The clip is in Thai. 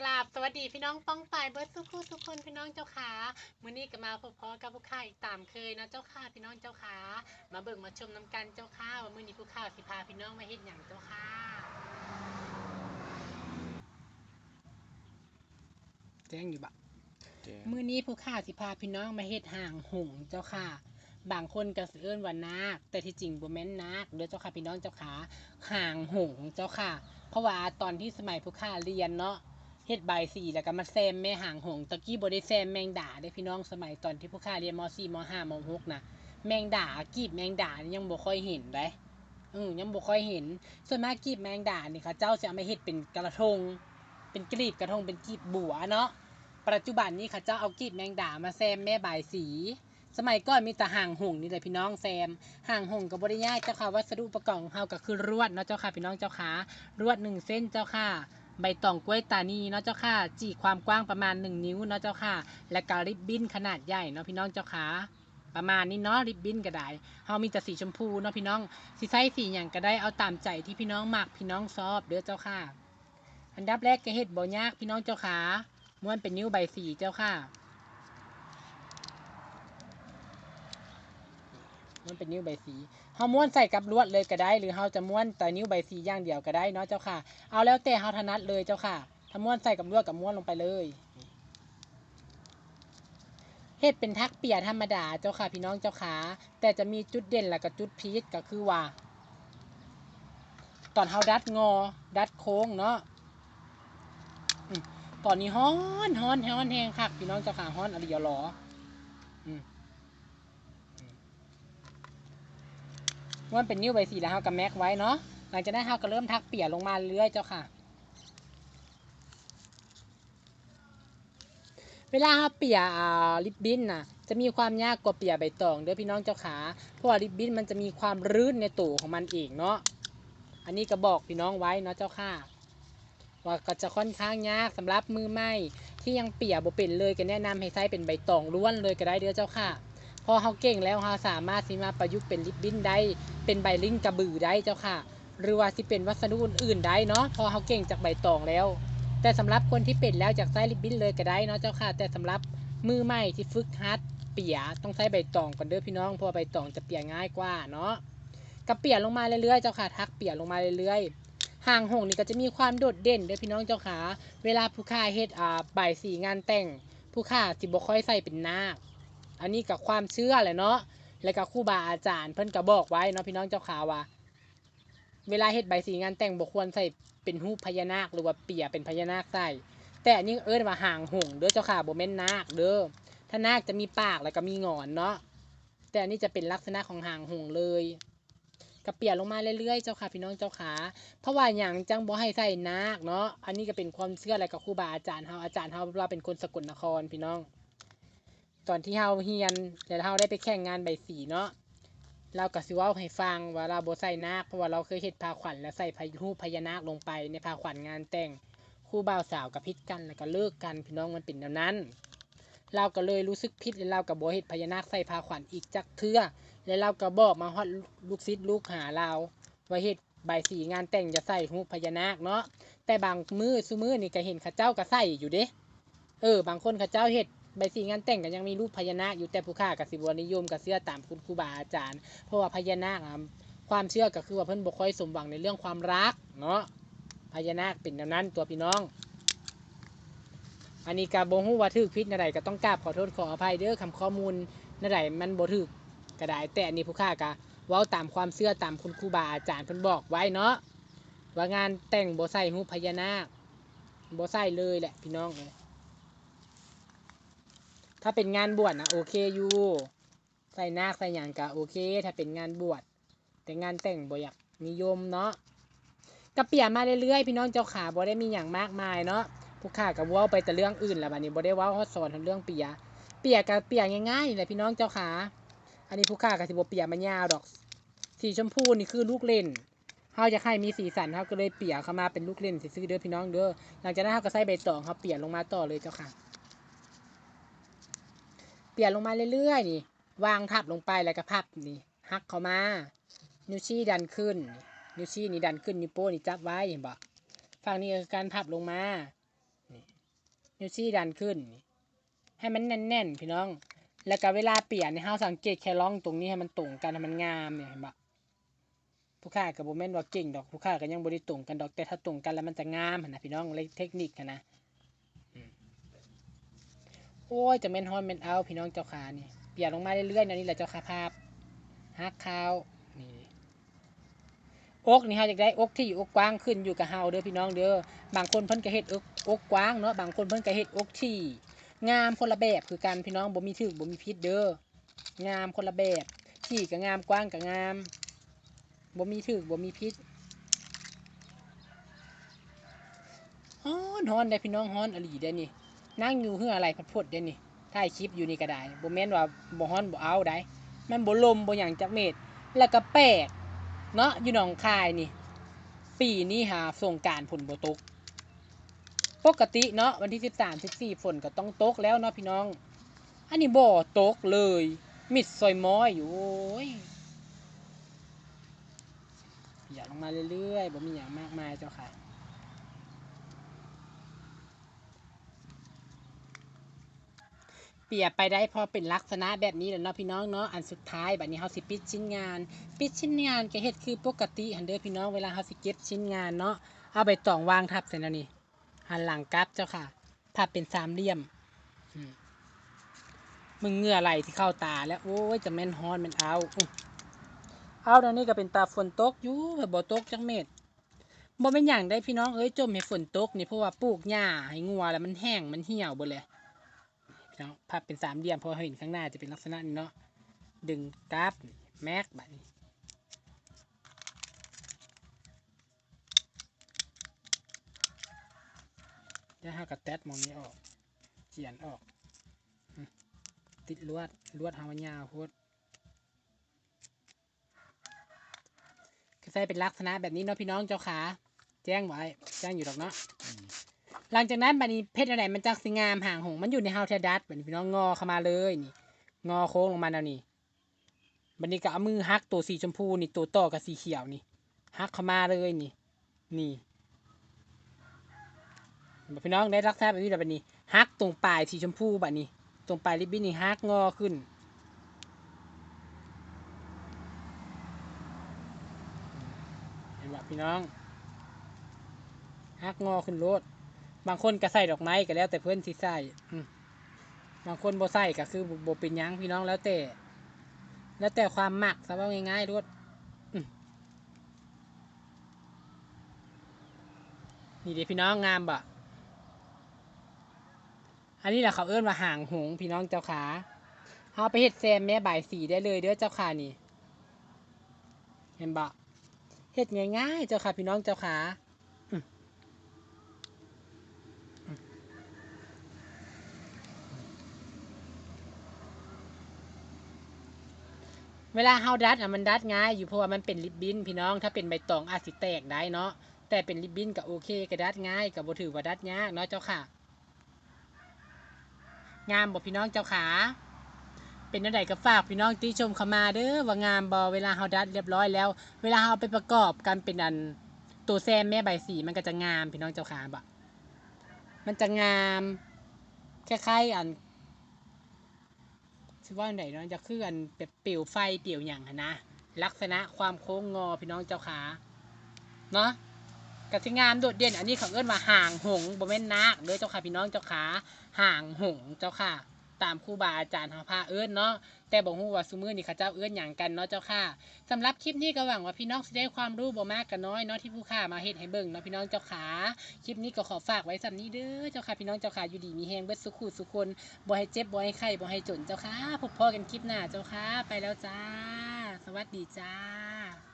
กราบสวัสดีพี่น้องป้องฝ่ายเบิร์ดทุกคู่ทุกคนพี่น้องเจ้าขามื้อนี้ก็มาพบพอกับผู้ข้าอีกตามเคยนะเจ้าค่ะพี่น้องเจ้าขามาเบิ่งมาชมน้ำกันเจ้าค่ะว่ามื้อนี้ผู้ข้าสิพาพี่น้องมาเฮ็ดหยังเจ้าค่ะแจ้งอยู่บะมื้อนี้ผู้ข้าสิพาพี่น้องมาเฮ็ดห่างหงส์เจ้าค่ะบางคนก็สิเอิ้นว่านาคแต่ที่จริงบ่แม่นนาคเด้อเจ้าค่ะพี่น้องเจ้าขาห่างหงส์เจ้าค่ะ เพราะว่าตอนที่สมัยผู้ข้าเรียนเนาะ เฮ็ดใบสีแล้วก็มาแซมแม่ห่างหงตะกี้บ่ได้แซมแมงดาเด้พี่น้องสมัยตอนที่ผู้ข้าเรียนม .4 ม .5 ม .6 นะแมงดากีบแมงดานี่ยังบ่ค่อยเห็นเด้อือยังบ่ค่อยเห็น ส่วนมากกีบแมงดานี่เขาเจ้าจะเอามาเฮ็ดเป็นกระทง เป็นกลีบกระทงเป็นกีบบัวเนาะปัจจุบันนี้เขาเจ้าเอากีบแมงดามาแซมแม่ใบสี สมัยก่อนมีแต่ห่างหงนี่แหละพี่น้องแซมห่างหงกับบริยากเจ้าค่ะวัสดุอุประกอบของเฮาก็คือรวดเนาะเจ้าค่ะพี่น้องเจ้าค่ะรวดหนึ่งเส้นเจ้าค่ะ ใบตองกล้วยตานีเนาะเจ้าค่ะ จีความกว้างประมาณหนึ่งนิ้วเนาะเจ้าค่ะ และก็ริบบิ้นขนาดใหญ่เนาะพี่น้องเจ้าค่ะประมาณนี้เนาะริบบิ้นก็ได้เฮามีแต่สีชมพูเนาะพี่น้องสิใส่สีหยังก็ได้เอาตามใจที่พี่น้องมักพี่น้องชอบเด้อเจ้าค่ะ อันดับแรกก็เฮ็ดบ่ยากพี่น้องเจ้าค่ะม้วนเป็นนิ้วใบสีเจ้าค่ะม้วนเป็นนิ้วใบสีาม้วนใส่กับลวดเลยก็ได้ หรือเฮาจะม้วนแต่นิ้วใบสีอย่างเดียวก็ได้เนาะเจ้าค่ะ เอาแล้วแต่เฮาถนัดเลยเจ้าค่ะถ้าม้วนใส่กับลวดกับม้วนลงไปเลยเฮ็ดเป็นทักเปียธรรมดาเจ้าค่ะพี่น้องเจ้าค่ะแต่จะมีจุดเด่นและก็จุดพีชก็คือว่า ตอนเฮาดัดงอ ดัดโค้งเนาะตอนนี้ฮ้อนฮ้อนฮ้อนแหงคักพี่น้องเจ้าขาฮ้อนอะไรอย่าหรออืมอืม มันเป็นนิ้วใบสีแล้วเฮากับแม็กไว้เนาะหลังจากนั้นเฮาก็เริ่มทักเปี่ยลงมาเรื่อยเจ้าค่ะ เวลาเฮาเปี่ยลิปบิ้นน่ะจะมีความยากกว่าเปียใบตองเด้อพี่น้องเจ้าขาเพราะว่าลิปบิ้นมันจะมีความรื่นในตัวของมันเองเนาะ อันนี้ก็บอกพี่น้องไว้เนาะเจ้าค่ะ ว่าก็จะค่อนข้างยากสำหรับมือใหม่ที่ยังเปียบ่เป็นเลยก็แนะนำให้ใช้เป็นใบตองล้วนเลยก็ได้เด้อเจ้าค่ะ อเขาเก่งแล้วเขาสามารถสิมาประยุกต์เป็นลิปบิ้นได้ เป็นใบลิ้นกระบือได้เจ้าค่ะ หรือว่าสิเป็นวัสดุอื่นๆได้เนาะพอเขาเก่งจากใบตองแล้ว แต่สำหรับคนที่เป็นแล้วจากใช้ลิปบิ้นเลยก็ได้เนาะเจ้าค่ะ แต่สำหรับมือใหม่ที่ฝึกฮัดเปียต้องใช้ใบตองก่อนเด้อพี่น้องเพราะใบตองจะเปียง่ายกว่าเนาะก็เปียลงมาเรื่อยๆเจ้าค่ะทักเปียลงมาเรื่อยๆห่างหงนี่ก็จะมีความโดดเด่นเด้อพี่น้องเจ้าขา เวลาผู้ค่าเฮ็ดอ่าใบสีงานแต่ง ผู้ค่าสิบ่ค่อยใส่เป็นนาค อันนี้กับความเชื่อแหละเนาะแล้วก็ครูบาอาจารย์เพิ่นก็บอกไว้เนาะพี่น้องเจ้าขาว่าเวลาเฮ็ดใบสีงานแต่งบ่ควรใส่เป็นรูปพญานาคหรือว่าเปียเป็นพญานาคใส่แต่อันนี้เอิ้นว่าห่างหงเด้อเจ้าค่ะบ่แม่นนาคเด้อถ้านาคจะมีปากแล้วก็มีหงอนเนาะแต่อันนี้จะเป็นลักษณะของห่างหงเลยก็เปียลงมาเรื่อยๆ เจ้าค่ะพี่น้องเจ้าขาเพราะว่าอย่างจังบ่ให้ใส่นาคเนาะ อันนี้ก็เป็นความเชื่ออะไรกับครูบาอาจารย์เฮาอาจารย์เฮาเราเป็นคนสกลนครพี่น้อง ตอนที่เฮาเฮียนแล้วเฮาได้ไปแข่งงานใบสีเนาะเราก็สิเว้าให้ฟังว่าเราโบใส่นาคเพราะว่าเราเคยเฮ็ดผ้าขวัญและใส่พารูปพญานาคลงไปในผ้าขวัญงานแต่งคู่บ่าวสาวกับพิษกันแล้วก็เลิกกันพี่น้องมันเป็นแบบนั้น เราก็เลยรู้สึกผิดแล้วเราก็บ่เฮ็ดพญานาคใส่ผ้าขวัญอีกจักเทื่อแล้วเราก็บอกมาฮอดลูกศิษย์ลูกหาเราว่าเฮ็ดใบสีงานแต่งจะใส่รูพญานาคเนาะแต่บางมือซุมือนี่ก็เห็นเขาเจ้าก็ใส่อยู่เด้เออบางคนเขาเจ้าเฮ็ด ใบสีงานแต่งก็ยังมีรูปพญานาคอยู่แต่ผู้ค้าก็สิบ่นิยมก็เชื่อตามคุณครูบาอาจารย์ เพราะว่าพญานาคความเชื่อก็คือว่าเพิ่นบ่ค่อยสมหวังในเรื่องความรักเนาะพญานาคเป็นแบบนั้นตัวพี่น้อง อันนี้ก็บ่ฮู้ว่าถูกผิดใดก็ต้องกราบขอโทษขออภัยเด้อคำข้อมูลใดมันบ่ถูกก็ไดแต่อันนี้ผู้ค่ากะเว้าตามความเชื่อตามคุณครูบาอาจารย์เพิ่นบอกไว้เนาะว่างานแต่งบ่ใส่รูพญานาคบ่ใส่เลยแหละพี่น้องเอ้ย ถ้าเป็นงานบวชนะโอเคอยู่ใส่นาคใส่หยังกะโอเค ถ้าเป็นงานบวชแต่งานแต่งบ่อยากนิยมเนาะก็เปลี่ยนมาเรื่อยๆพี่น้องเจ้าขาบ่ได้มีหยังมากมายเนาะผู้ค่าก็เว้าไปแต่เรื่องอื่นแล้วบัดนี้บ่ได้ว้าฮอดสอนเรื่องเปียเปียก็เปียง่ายๆนี่แหละพี่น้องเจ้าขาอันนี้ผู้ค่ากับสิบเปียมันยาวดอก สีชมพูนี่คือลูกเล่นเฮาจะให้มีสีสันเฮาก็เลยเปียเข้ามาเป็นลูกเล่นซื้อเด้อพี่น้องเด้อหลังจากนั้นเฮาก็ใส่ใบตองเฮาเปียลงมาต่อเลยเจ้าค่ะ เปียลงมาเรื่อยๆนี่ วางทับลงไปแล้วก็พับนี่หักเข้ามา นิ้วชี้ดันขึ้น นิ้วชี้นี่ดันขึ้นนิ้วโป้นี่จับไว้เห็นบ่ฝั่งนี้คือการพับลงมานี่นิ้วชี้ดันขึ้น ให้มันแน่นๆพี่น้อง แล้วก็เวลาเปลี่ยนในเฮาสังเกตแค่ร่องตรงนี้ให้มันตรงกันให้มันงามเนี่ยเห็นปะผู้ค่ากับโบแมนว่าเก่งดอกผู้ค่าก็ยังบริตรงกันดอกแต่ถ้าตรงกันแล้วมันจะงามนะพี่น้องเลยเทคนิคนะ โอ้ยจะเม่นฮอนเม่นเอาพี่น้องเจ้าขานี่เปลี่ยนลงมาเรื่อยๆนะนี่แหละเจ้าขาภาพฮักข้าวนี่อกนี่ฮาอยากได้อกที่อกกว้างขึ้นอยู่กับเฮาเด้อพี่น้องเด้อบางคนเพิ่นก็เฮ็ดอกอกกว้างเนาะบางคนเพิ่นก็เฮ็ดอกที่ งามคนละแบบคือกันพี่น้องบ่มีถึกบ่มีพิษเด้องามคนละแบบที่ก็งามกว้างก็งามบ่มีถึกบ่มีพิษฮ้อนฮ้อนได้พี่น้องฮ้อนอหลีได้นี่ นั่งอยู่เฮืออะไรพัดพดได้นี่ถ่ายคลิปอยู่นี่ก็ได้บ่แม่นว่าบ่ฮ้อนบ่เอาได้ มันบ่ลมบ่หยังจักเม็ดแล้วก็แปลกเนาะอยู่หนองคายนี่ ปีนี้หาสงการผลบ่ตก ปกติเนาะวันที่สิบสามสิบสี่ฝนก็ต้องตกแล้วเนาะพี่น้อง อันนี้บ่ตกเลย มิดซอยม้อยอยู่โอ้ยอยากลงมาเรื่อยๆบ่มีอย่างมากมายเจ้าค่ะ เปรียบไปได้พอเป็นลักษณะแบบนี้แหล้วเนาะพี่น้องเนาะอันสุดท้ายแบบนี้เฮาสิปิดชิ้นงาน ปิดชิ้นงานก็เฮ็ดคือปกติหันเด้อพี่น้องเวลาเฮาสิเก็บชิ้นงานเนาะเอาใบตองวางทับเสร็จแล้วนี่หันหลังกลับเจ้าค่ะถ้าเป็นสามเหลี่ยมมึงเงื่อไหลที่เข้าตาแล้วโอ้ยจะแม่นฮอนแมันเอาเอาเดี๋ยวนี้ก็เป็นตาฝนตกอยู่บ่ตกจักเม็ดบ่เป็นอย่างได้พี่น้องเอ้ยจมให้ฝนตกนี่เพราะว่าปลูกหญ้าให้งัวแล้วมันแห้งมันเหี่ยวหมดเลย พี่น้องภาพเป็นสามเหลี่ยมพอเห็นข้างหน้าจะเป็นลักษณะนี้เนาะดึงกราฟแม็กแบบนี้จะหากระแตดมองนี้ออกเจียนออก ติดลวดลวดหามันยาวโพดก็ใส่เป็นลักษณะแบบนี้เนาะพี่น้องเจ้าขา แจ้งไว้ แจ้งอยู่ดอกเนาะ หลังจากนั้นบัดนี้เพชรอะไรมันจักสิงามห่างหงมันอยู่ในเฮาเทดัสบัดนี้พี่น้องงอเข้ามาเลยนี่ งอโค้งลงมาแล้วนี่บัดนี้ก็เอามือฮักตัวสีชมพูนี่ตัวต่อกับสีเขียวนี่ฮักเข้ามาเลยนี่ นี่พี่น้องได้รักษาแบบนี้แบบนี้ฮักตรงปลายสีชมพูแบบนี้ ตรงปลายริบบิ้นนี่ฮักงอขึ้นเห็นแบบพี่น้องฮักงอขึ้นรถ บางคนก็ใส่ดอกไม้ก็แล้วแต่เพื่อนสิใส่บางคนโบใส่ก็คือบ่บ่เป็นยังพี่น้องแล้วแต่ แล้วแต่ความมักสบายง่ายๆรถอืมนี่เดี๋ยวพี่น้องงามบ่อันนี้แหละเขาเอื้อนว่าห่างหงส์พี่น้องเจ้าขาเอาไปเฮ็ดแซมแม่บ่ายสีได้เลยเด้อเจ้าขานี่ เห็นบะเฮ็ดง่ายๆเจ้าค่ะพี่น้องเจ้าขาอืมอืม เวลาเฮาดัดอะมันดัดง่ายอยู่เพราะว่ามันเป็นริบบิ้นพี่น้อง ถ้าเป็นใบตองอาจสิแตกได้เนาะแต่เป็นริบบิ้นก็โอเคก็ดัดง่ายก็บ่ถือว่าดัดยากเนาะเจ้าค่ะ งามบอกพี่น้องเจ้าขาเป็นอะไรก็ฝากพี่น้องที่ชมเข้ามาเด้อว่างามบอเวลาเฮาดัดเรียบร้อยแล้ว เวลาเฮาไปประกอบกันเป็นอันตัวแซมแม่ใบสีมันก็จะงามพี่น้องเจ้าขาบะมันจะงามคล้ายๆอัน ว่าอันไหนเนาะจะคืออันแบบเปลวไฟเปลวอย่างนะลักษณะความโค้งงอพี่น้องเจ้าขาเนาะกสิงามโดดเด่นอันนี้เขาเอื้อนว่าห่างหงบ่แม่นนักเด้อเจ้าค่ะพี่น้องเจ้าขาห่างหงเจ้าค่ะ ตามครูบาอาจารย์เฮาพาเอื้อนเนาะ แต่บอกฮู้ว่าซุมือนี่ข้าเจ้าเอื้อนอย่างกันเนาะเจ้าค่ะสำหรับคลิปนี้ก็หวังว่าพี่น้องจะได้ความรู้บ่มากกัน้อยเนาะที่ผู้ค่ามาเฮ็ดให้เบิ่งเนาะพี่น้องเจ้าขาคลิปนี้ก็ขอฝากไว้สำนี้เด้อเจ้าค่ะพี่น้องเจ้าค่ะอยู่ดีมีแฮงเบิดสุขุสุคนบ่ให้เจ็บบ่ให้ไข้บ่ให้จนเจ้าค่ะพบพอกันคลิปหน้าเจ้าค่ะไปแล้วจ้า สวัสดีจ้า